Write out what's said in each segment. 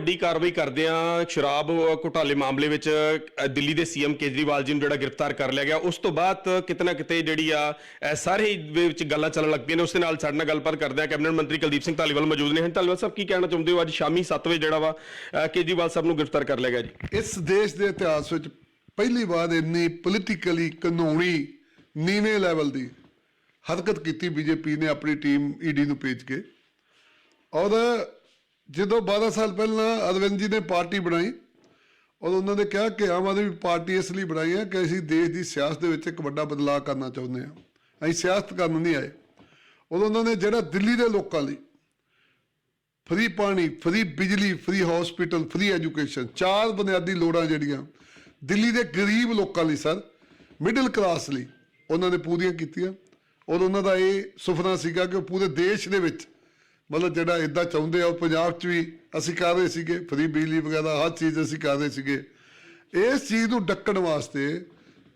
ਵੱਡੀ ਕਾਰਵਾਈ ਕਰਦਿਆਂ ਸ਼ਰਾਬ ਘੁਟਾਲੇ ਮਾਮਲੇ ਵਿੱਚ ਦਿੱਲੀ ਦੇ ਸੀਐਮ ਕੇਜਰੀਵਾਲ ਜੀ ਨੂੰ ਜਿਹੜਾ ਗ੍ਰਿਫਤਾਰ ਕਰ ਲਿਆ ਗਿਆ, ਉਸ ਤੋਂ ਬਾਅਦ ਕਿਤੇ ਕਿਤੇ ਜਿਹੜੀ ਆ ਸਾਰੇ ਵਿੱਚ ਗੱਲਾਂ ਚੱਲਣ ਲੱਗ ਪਈਆਂ ਨੇ, ਉਸ ਦੇ ਨਾਲ ਸਾਡੇ ਨਾਲ ਗੱਲਬਾਤ ਕਰਦੇ ਆ ਕੈਬਨਿਟ ਮੰਤਰੀ ਕੁਲਦੀਪ ਸਿੰਘ ਧਾਲੀਵਾਲ ਮੌਜੂਦ ਨੇ। ਹਨ ਧਾਲੀਵਾਲ ਸਾਹਿਬ, ਕੀ ਕਹਿਣਾ ਚਾਹੁੰਦੇ ਹੋ? ਅੱਜ ਸ਼ਾਮੀ 7 ਵਜੇ ਜਿਹੜਾ ਵਾ ਕੇਜਰੀਵਾਲ ਸਾਹਿਬ ਨੂੰ ਗ੍ਰਿਫਤਾਰ ਕਰ ਲਿਆ ਗਿਆ ਜੀ। ਇਸ ਦੇਸ਼ ਦੇ ਇਤਿਹਾਸ ਵਿੱਚ ਪਹਿਲੀ ਵਾਰ ਇੰਨੀ ਪੋਲੀਟੀਕਲੀ ਕਾਨੂੰਨੀ ਨੀਵੇਂ ਲੈਵਲ ਦੀ ਹਰਕਤ ਕੀਤੀ ਬੀਜੇਪੀ ਨੇ ਆਪਣੀ ਟੀਮ ਈਡੀ ਨੂੰ ਭੇਜ ਕੇ। ਔਰ ਜਦੋਂ 12 ਸਾਲ ਪਹਿਲਾਂ ਅਰਵਿੰਦ ਜੀ ਨੇ ਪਾਰਟੀ ਬਣਾਈ ਔਰ ਉਹਨਾਂ ਨੇ ਕਿਹਾ ਕਿ ਆਮ ਆਦਮੀ ਪਾਰਟੀ ਇਸ ਲਈ ਬਣਾਈ ਹੈ ਕਿ ਅਸੀਂ ਦੇਸ਼ ਦੀ ਸਿਆਸਤ ਦੇ ਵਿੱਚ ਇੱਕ ਵੱਡਾ ਬਦਲਾਅ ਕਰਨਾ ਚਾਹੁੰਦੇ ਹਾਂ। ਅਸੀਂ ਸਿਆਸਤ ਕਰਨ ਨਹੀਂ ਆਏ। ਉਦੋਂ ਉਹਨਾਂ ਨੇ ਜਿਹੜਾ ਦਿੱਲੀ ਦੇ ਲੋਕਾਂ ਲਈ ਫ੍ਰੀ ਪਾਣੀ, ਫ੍ਰੀ ਬਿਜਲੀ, ਫ੍ਰੀ ਹਸਪੀਟਲ ਫ੍ਰੀ ਐਜੂਕੇਸ਼ਨ ਚਾਰ ਬੁਨਿਆਦੀ ਲੋੜਾਂ ਜਿਹੜੀਆਂ ਦਿੱਲੀ ਦੇ ਗਰੀਬ ਲੋਕਾਂ ਲਈ ਸਰ ਮਿਡਲ ਕਲਾਸ ਲਈ ਉਹਨਾਂ ਨੇ ਪੂਰੀਆਂ ਕੀਤੀਆਂ। ਔਰ ਉਹਨਾਂ ਦਾ ਇਹ ਸੁਪਨਾ ਸੀਗਾ ਕਿ ਉਹ ਪੂਰੇ ਦੇਸ਼ ਦੇ ਵਿੱਚ ਮਤਲਬ ਜਿਹੜਾ ਇਦਾਂ ਚਾਹੁੰਦੇ ਆ, ਉਹ ਪੰਜਾਬ 'ਚ ਵੀ ਅਸੀਂ ਕਰ ਰਹੇ ਸੀਗੇ, ਫਰੀ ਬਿਜਲੀ ਵਗੈਰਾ, ਹਰ ਚੀਜ਼ ਅਸੀਂ ਕਰ ਰਹੇ ਸੀਗੇ। ਇਸ ਚੀਜ਼ ਨੂੰ ਡੱਕਣ ਵਾਸਤੇ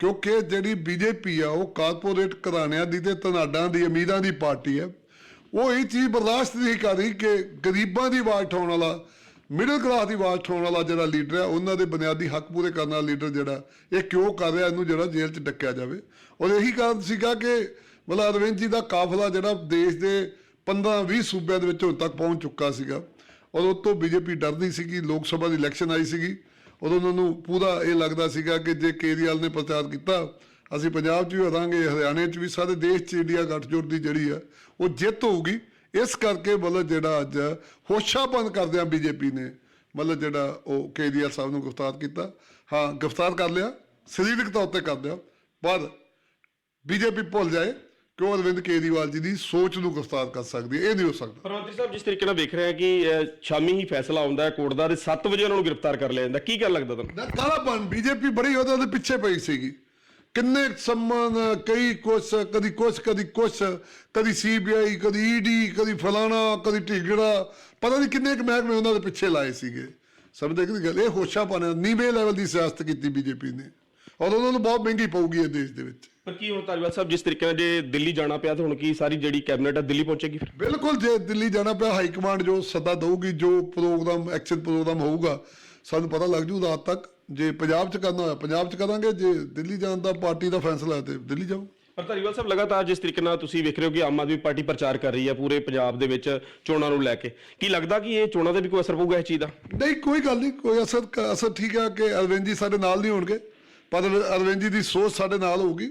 ਕਿਉਂਕਿ ਜਿਹੜੀ ਬੀਜੇਪੀ ਆ, ਉਹ ਕਾਰਪੋਰੇਟ ਘਰਾਣਿਆਂ ਦੀ ਤੇ ਧਨਾਡਾਂ ਦੀ, ਅਮੀਰਾਂ ਦੀ ਪਾਰਟੀ ਹੈ। ਉਹ ਇਹ ਚੀਜ਼ ਬਰਦਾਸ਼ਤ ਨਹੀਂ ਕਰ ਰਹੀ ਕਿ ਗਰੀਬਾਂ ਦੀ ਆਵਾਜ਼ ਉਠਾਉਣ ਵਾਲਾ ਮਿਡਲ ਕਲਾਸ ਦੀ ਆਵਾਜ਼ ਉਠਾਉਣ ਵਾਲਾ ਜਿਹੜਾ ਲੀਡਰ ਹੈ, ਉਹਨਾਂ ਦੇ ਬੁਨਿਆਦੀ ਹੱਕ ਪੂਰੇ ਕਰਨ ਵਾਲਾ ਲੀਡਰ ਜਿਹੜਾ, ਇਹ ਕਿਉਂ ਕਰ ਰਿਹਾ, ਇਹਨੂੰ ਜਿਹੜਾ ਜੇਲ੍ਹ 'ਚ ਡੱਕਿਆ ਜਾਵੇ। ਔਰ ਇਹੀ ਕਾਰਨ ਸੀਗਾ ਕਿ ਮਤਲਬ ਅਰਵਿੰਦ ਜੀ ਦਾ ਕਾਫਲਾ ਜਿਹੜਾ ਦੇਸ਼ ਦੇ 15-20 ਸੂਬਿਆਂ ਦੇ ਵਿੱਚ ਹੁਣ ਤੱਕ ਪਹੁੰਚ ਚੁੱਕਾ ਸੀਗਾ। ਔਰ ਉਹ ਤੋਂ ਬੀਜੇਪੀ ਡਰਦੀ ਸੀਗੀ, ਲੋਕ ਸਭਾ ਦੀ ਇਲੈਕਸ਼ਨ ਆਈ ਸੀਗੀ। ਉਦੋਂ ਉਹਨਾਂ ਨੂੰ ਪੂਰਾ ਇਹ ਲੱਗਦਾ ਸੀਗਾ ਕਿ ਜੇ ਕੇਜਰੀਵਾਲ ਨੇ ਪ੍ਰਚਾਰ ਕੀਤਾ, ਅਸੀਂ ਪੰਜਾਬ 'ਚ ਵੀ ਹਰਾਂਗੇ ਹਰਿਆਣੇ 'ਚ ਵੀ, ਸਾਰੇ ਦੇਸ਼ 'ਚ ਇੰਡੀਆ ਗੱਠਜੋੜ ਦੀ ਜਿਹੜੀ ਆ, ਉਹ ਜਿੱਤ ਹੋਊਗੀ। ਇਸ ਕਰਕੇ ਮਤਲਬ ਜਿਹੜਾ ਅੱਜ ਹੋਸ਼ਾਪਨ ਕਰਦਿਆਂ ਬੀਜੇਪੀ ਨੇ ਮਤਲਬ ਜਿਹੜਾ ਉਹ ਕੇਜਰੀਵਾਲ ਸਾਹਿਬ ਨੂੰ ਗ੍ਰਿਫਤਾਰ ਕੀਤਾ। ਹਾਂ, ਗ੍ਰਿਫਤਾਰ ਕਰ ਲਿਆ, ਸਰੀਰਕ ਤੌਰ ਤੇ ਕਰ ਲਿਆ, ਪਰ ਬੀਜੇਪੀ ਭੁੱਲ ਜਾਏ। ਕਿ ਉਹ ਅਰਵਿੰਦ ਕੇਜਰੀਵਾਲ ਜੀ ਦੀ ਸੋਚ ਨੂੰ ਗ੍ਰਿਫਤਾਰ ਕਰ ਸਕਦੀ ਹੈ? ਇਹ ਨਹੀਂ ਹੋ ਸਕਦਾ। ਪਰ ਮੰਤਰੀ ਸਾਹਿਬ ਜਿਸ ਤਰੀਕੇ ਨਾਲ ਵੇਖ ਰਹੇ ਕਿ ਸ਼ਾਮੀ ਹੀ ਫੈਸਲਾ ਆਉਂਦਾ ਹੈ ਕੋਰਟ ਦਾ ਤੇ 7 ਵਜੇ ਉਹਨਾਂ ਨੂੰ ਗ੍ਰਿਫਤਾਰ ਕਰ ਲਿਆ ਜਾਂਦਾ ਕੀ ਗੱਲ ਲੱਗਦਾ ਤੁਹਾਨੂੰ? ਨਾ ਕਾਲਾਪਨ ਬੀਜੇਪੀ ਬੜੀ ਉਹਦੇ ਉਹਦੇ ਪਿੱਛੇ ਪਈ ਸੀਗੀ। ਕਿੰਨੇ ਸੰਮਨ ਕਈ ਕੁਛ ਕਦੀ ਕੁਛ ਕਦੀ ਕੁਛ ਕਦੀ ਸੀਬੀਆਈ ਕਦੀ ਈਡੀ ਕਦੀ ਫਲਾਣਾ ਕਦੀ ਢੀਗੜਾ ਪਤਾ ਨਹੀਂ ਕਿੰਨੇ ਕੁ ਮਹਿਕਮੇ ਉਹਨਾਂ ਦੇ ਪਿੱਛੇ ਲਾਏ ਸੀਗੇ। ਸਮਝਦੇ ਕਿ ਗੱਲ? ਇਹ ਹੋਸ਼ਾ ਪਾਣਾ ਨੀਵੇਂ ਲੈਵਲ ਦੀ ਸਿਆਸਤ ਕੀਤੀ ਬੀਜੇਪੀ ਨੇ। ਔਰ ਉਹਨਾਂ ਨੂੰ ਬਹੁਤ ਮਹਿੰਗੀ ਪਊਗੀ ਇਹ ਦੇਸ਼ ਦੇ ਵਿੱਚ। ਪਰ ਕੀ ਹੁਣ ਧਾਲੀਵਾਲ ਸਾਹਿਬ ਜਿਸ ਤਰੀਕੇ ਨਾਲ ਜੇ ਦਿੱਲੀ ਜਾਣਾ ਪਿਆ ਤਾਂ ਹੁਣ ਕੀ ਸਾਰੀ ਜਿਹੜੀ ਕੈਬਨਿਟ ਹੈ ਦਿੱਲੀ ਪਹੁੰਚੇਗੀ ਫਿਰ? ਬਿਲਕੁਲ ਜੇ ਦਿੱਲੀ ਜਾਣਾ ਪਿਆ ਹਾਈ ਕਮਾਂਡ ਜੋ ਸੱਦਾ ਦਊਗੀ ਜੋ ਪ੍ਰੋਗਰਾਮ ਐਕਸ਼ਨ ਪ੍ਰੋਗਰਾਮ ਹੋਊਗਾ ਸਾਨੂੰ ਪਤਾ ਲੱਗ ਜੂ ਰਾਤ ਤੱਕ। ਜੇ ਪੰਜਾਬ 'ਚ ਕਰਨਾ ਹੋਇਆ ਪੰਜਾਬ 'ਚ ਕਰਾਂਗੇ ਜੇ ਦਿੱਲੀ ਜਾਣ ਦਾ ਪਾਰਟੀ ਦਾ ਫੈਸਲਾ ਹੈ ਤੇ ਦਿੱਲੀ ਜਾਓ ਪਰ ਧਾਲੀਵਾਲ ਸਾਹਿਬ ਲਗਾਤਾਰ ਜਿਸ ਤਰੀਕੇ ਨਾਲ ਤੁਸੀਂ ਵੇਖ ਰਹੇ ਹੋ ਕਿ ਆਮ ਆਦਮੀ ਪਾਰਟੀ ਪ੍ਰਚਾਰ ਕਰ ਰਹੀ ਹੈ ਪੂਰੇ ਪੰਜਾਬ ਦੇ ਵਿੱਚ ਚੋਣਾਂ ਨੂੰ ਲੈ ਕੇ ਕੀ ਲੱਗਦਾ ਕਿ ਇਹ ਚੋਣਾਂ ਤੇ ਵੀ ਕੋਈ ਅਸਰ ਪਊਗਾ ਇਸ ਚੀਜ਼ ਦਾ? ਨਹੀਂ ਕੋਈ ਗੱਲ ਨਹੀਂ ਕੋਈ ਅਸਰ ਅਸਰ ਠੀਕ ਹੈ ਕਿ ਅਰਵਿੰਦ ਜੀ ਸਾਡੇ ਨਾਲ ਨਹੀਂ ਹੋਣਗੇ। ਪਰ ਅਰਵਿੰਦ ਜੀ ਦੀ ਸੋਚ ਸਾਡੇ ਨਾਲ ਹੋਊਗੀ।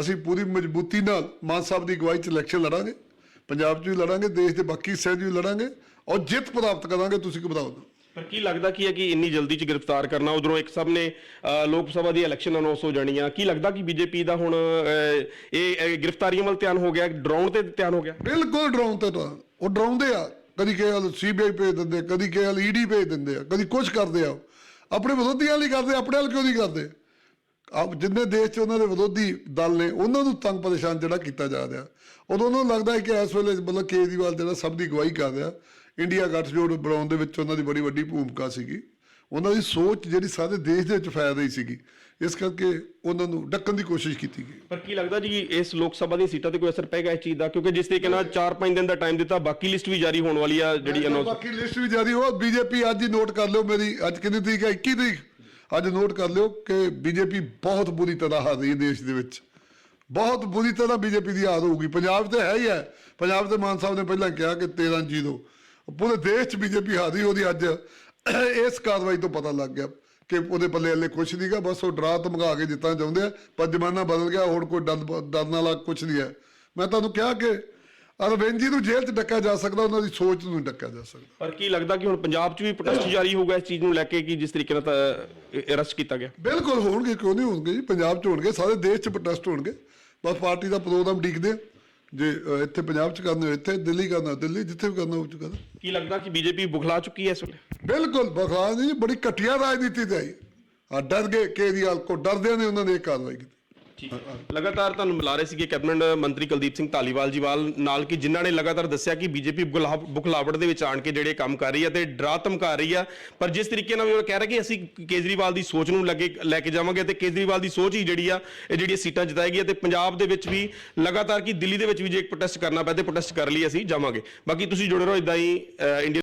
ਅਸੀਂ ਪੂਰੀ ਮਜ਼ਬੂਤੀ ਨਾਲ ਮਾਨ ਸਾਹਿਬ ਦੀ ਅਗਵਾਈ 'ਚ ਇਲੈਕਸ਼ਨ ਲੜਾਂਗੇ। ਪੰਜਾਬ 'ਚ ਵੀ ਲੜਾਂਗੇ ਦੇਸ਼ ਦੇ ਬਾਕੀ ਹਿੱਸਿਆਂ 'ਚ ਵੀ ਲੜਾਂਗੇ ਔਰ ਜਿੱਤ ਪ੍ਰਾਪਤ ਕਰਾਂਗੇ ਤੁਸੀਂ ਘਬਰਾਓ ਨਾ। ਪਰ ਕੀ ਲੱਗਦਾ ਕੀ ਹੈ ਕਿ ਇੰਨੀ ਜਲਦੀ ਚ ਗ੍ਰਿਫਤਾਰ ਕਰਨਾ ਉਧਰੋਂ ਇੱਕ ਸਭ ਨੇ ਲੋਕ ਸਭਾ ਦੀ ਇਲੈਕਸ਼ਨ ਅਨਾਉਂਸ ਹੋ ਜਾਣੀ ਆ। ਕੀ ਲੱਗਦਾ ਕਿ ਬੀਜੇਪੀ ਦਾ ਹੁਣ ਇਹ ਗ੍ਰਿਫਤਾਰੀਆਂ ਵੱਲ ਧਿਆਨ ਹੋ ਗਿਆ ਡਰਾਉਣ ਤੇ ਧਿਆਨ ਹੋ ਗਿਆ? ਬਿਲਕੁਲ ਡਰਾਉਣ ਤੇ ਤਾਂ ਉਹ ਡਰਾਉਂਦੇ ਆ। ਕਦੀ ਕਿਸੇ ਵੱਲ ਸੀਬੀਆਈ ਭੇਜ ਦਿੰਦੇ ਕਦੀ ਕਿਸੇ ਵੱਲ ਈਡੀ ਭੇਜ ਦਿੰਦੇ ਆ ਕਦੀ ਕੁਝ ਕਰਦੇ ਆ। ਆਪਣੇ ਵਿਰੋਧੀਆਂ ਲਈ ਕਰਦੇ ਆਪਣੇ ਵੱਲ ਕਿਉਂ ਨਹੀਂ ਕਰਦੇ? ਆਪ ਜਿੰਨੇ ਦੇਸ਼ 'ਚ ਉਹਨਾਂ ਦੇ ਵਿਰੋਧੀ ਦਲ ਨੇ ਉਹਨਾਂ ਨੂੰ ਤੰਗ ਪਰੇਸ਼ਾਨ ਜਿਹੜਾ ਕੀਤਾ ਜਾ ਰਿਹਾ। ਉਦੋਂ ਉਹਨਾਂ ਨੂੰ ਲੱਗਦਾ ਹੈ ਕਿ ਇਸ ਵੇਲੇ ਮਤਲਬ ਕੇਜਰੀਵਾਲ ਜਿਹੜਾ ਸਭ ਦੀ ਅਗਵਾਈ ਕਰ ਰਿਹਾ ਇੰਡੀਆ ਗੱਠਜੋੜ ਬਣਾਉਣ ਦੇ ਵਿੱਚ ਉਹਨਾਂ ਦੀ ਬੜੀ ਵੱਡੀ ਭੂਮਿਕਾ ਸੀਗੀ। ਉਹਨਾਂ ਦੀ ਸੋਚ ਜਿਹੜੀ ਸਾਰੇ ਦੇਸ਼ ਦੇ ਵਿੱਚ ਫੈਲ ਰਹੀ ਸੀਗੀ ਇਸ ਕਰਕੇ ਉਹਨਾਂ ਨੂੰ ਡੱਕਣ ਦੀ ਕੋਸ਼ਿਸ਼ ਕੀਤੀ ਗਈ। ਪਰ ਕੀ ਲੱਗਦਾ ਜੀ ਇਸ ਲੋਕ ਸਭਾ ਦੀਆਂ ਸੀਟਾਂ ਤੇ ਕੋਈ ਅਸਰ ਪਏਗਾ ਇਸ ਚੀਜ਼ ਦਾ? ਕਿਉਂਕਿ ਜਿਸ ਤਰੀਕੇ ਨਾਲ 4-5 ਦਿਨ ਦਾ ਟਾਈਮ ਦਿੱਤਾ ਬਾਕੀ ਲਿਸਟ ਵੀ ਜਾਰੀ ਹੋਣ ਵਾਲੀ ਆ ਜਿਹੜੀ ਅਨਾਉਂਸ ਬਾਕੀ ਲਿਸਟ ਵੀ ਜਾਰੀ ਹੋ ਬੀਜੇਪੀ ਅੱਜ ਹੀ ਨੋਟ ਕਰ ਲਿਓ ਮੇਰੀ ਅੱਜ ਕਿੰਨੀ ਤਰੀਕ ਹੈ? 21 ਤਰੀਕ। ਅੱਜ ਨੋਟ ਕਰ ਲਿਓ ਕਿ ਬੀਜੇਪੀ ਬਹੁਤ ਬੁਰੀ ਤਰ੍ਹਾਂ ਹਾਰ ਰਹੀ ਹੈ ਦੇਸ਼ ਦੇ ਵਿੱਚ। ਬਹੁਤ ਬੁਰੀ ਤਰ੍ਹਾਂ ਬੀਜੇਪੀ ਦੀ ਹਾਰ ਹੋਊਗੀ। ਪੰਜਾਬ ਤੇ ਹੈ ਹੀ ਹੈ। ਪੰਜਾਬ ਦੇ ਮਾਨ ਸਾਹਿਬ ਨੇ ਪਹਿਲਾਂ ਕਿਹਾ ਕਿ 13 ਜ਼ੀਰੋ। ਪੂਰੇ ਦੇਸ਼ 'ਚ ਬੀਜੇਪੀ ਹਾਰ ਉਹਦੀ ਅੱਜ। ਇਸ ਕਾਰਵਾਈ ਤੋਂ ਪਤਾ ਲੱਗ ਗਿਆ ਕਿ ਉਹਦੇ ਪੱਲੇ ਹਲੇ ਕੁਛ ਨਹੀਂਗਾ ਬਸ ਉਹ ਡਰਾ ਧਮਕਾ ਕੇ ਜਿੱਤਾਂ ਚਾਹੁੰਦੇ ਆ, ਪਰ ਜ਼ਮਾਨਾ ਬਦਲ ਗਿਆ। ਹੁਣ ਕੋਈ ਡਰ ਡਰਨ ਵਾਲਾ ਕੁਛ ਨਹੀਂ ਹੈ। ਮੈਂ ਤੁਹਾਨੂੰ ਕਿਹਾ ਕਿ ਅਰਵਿੰਦ ਜੀ ਨੂੰ ਜੇਲ੍ਹ 'ਚ ਡੱਕਿਆ ਜਾ ਸਕਦਾ ਉਹਨਾਂ ਦੀ ਸੋਚ ਨੂੰ ਨਹੀਂ ਡੱਕਿਆ ਜਾ ਸਕਦਾ। ਪਰ ਕੀ ਲੱਗਦਾ ਕਿ ਹੁਣ ਪੰਜਾਬ 'ਚ ਵੀ ਪ੍ਰੋਟੈਸਟ ਜਾਰੀ ਹੋਊਗਾ ਇਸ ਚੀਜ਼ ਨੂੰ ਲੈ ਕੇ ਕਿ ਜਿਸ ਤਰੀਕੇ ਨਾਲ ਅਰੈਸਟ ਕੀਤਾ ਗਿਆ? ਬਿਲਕੁਲ ਹੋਣਗੇ ਕਿਉਂ ਨਹੀਂ ਹੋਣਗੇ ਜੀ? ਪੰਜਾਬ 'ਚ ਹੋਣਗੇ ਸਾਰੇ ਦੇਸ਼ 'ਚ ਪ੍ਰੋਟੈਸਟ ਹੋਣਗੇ। ਬਸ ਪਾਰਟੀ ਦਾ ਪ੍ਰੋਗਰਾਮ ਡੀਕਦੇ ਆ। ਜੇ ਇੱਥੇ ਪੰਜਾਬ 'ਚ ਕਰਨਾ ਇੱਥੇ ਦਿੱਲੀ ਕਰਨਾ ਦਿੱਲੀ ਜਿੱਥੇ ਵੀ ਕਰਨਾ ਉੱਚ ਕਰਨਾ। ਕੀ ਲੱਗਦਾ ਕਿ ਬੀਜੇਪੀ ਬੁਖਲਾ ਚੁੱਕੀ ਹੈ ਇਸ ਵੇਲੇ? ਬਿਲਕੁਲ ਬਖਲਾ ਜੀ ਬੜੀ ਘਟੀਆ ਰਾਜਨੀਤੀ ਤੇ ਆਈ। ਆ ਡਰ ਗਏ ਕੇਜਰੀਵਾਲ ਕੋ ਡਰਦਿਆਂ ਨੇ ਉਹਨਾਂ ਨੇ ਇਹ ਕਾਰਵਾਈ ਕੀਤੀ। ਠੀਕ ਲਗਾਤਾਰ ਤੁਹਾਨੂੰ ਮਿਲਾ ਰਹੇ ਸੀਗੇ ਕੈਬਨਿਟ ਮੰਤਰੀ ਕੁਲਦੀਪ ਸਿੰਘ ਧਾਲੀਵਾਲ ਜੀਵਾਲ ਨਾਲ ਕਿ ਜਿਨ੍ਹਾਂ ਨੇ ਲਗਾਤਾਰ ਦੱਸਿਆ ਕਿ ਬੀਜੇਪੀ ਬੁਖਲਾਵਟ ਦੇ ਵਿੱਚ ਆਣ ਕੇ ਜਿਹੜੇ ਕੰਮ ਕਰ ਰਹੀ ਹੈ ਤੇ ਡਰਾ ਧਮਕਾ ਰਹੀ ਆ ਪਰ ਜਿਸ ਤਰੀਕੇ ਨਾਲ ਵੀ ਉਹ ਕਹਿ ਰਿਹਾ ਕਿ ਅਸੀਂ ਕੇਜਰੀਵਾਲ ਦੀ ਸੋਚ ਨੂੰ ਲੱਗੇ ਲੈ ਕੇ ਜਾਵਾਂਗੇ ਤੇ ਕੇਜਰੀਵਾਲ ਦੀ ਸੋਚ ਹੀ ਜਿਹੜੀ ਆ, ਇਹ ਜਿਹੜੀਆਂ ਸੀਟਾਂ ਜਿਤਾਏਗੀ ਤੇ ਪੰਜਾਬ ਦੇ ਵਿੱਚ ਵੀ ਲਗਾਤਾਰ ਕਿ ਦਿੱਲੀ ਦੇ ਵਿੱਚ ਵੀ ਜੇ ਇੱਕ ਪ੍ਰੋਟੈਸਟ ਕਰਨਾ ਪਏ ਤੇ ਪ੍ਰੋਟੈਸਟ ਕਰ ਲਈ ਅਸੀਂ ਜਾਵਾਂਗੇ। ਬਾਕੀ ਤੁਸੀਂ ਜੁੜੇ ਰਹੋ ਇਦਾਂ ਹੀ ਇੰਡੀਆ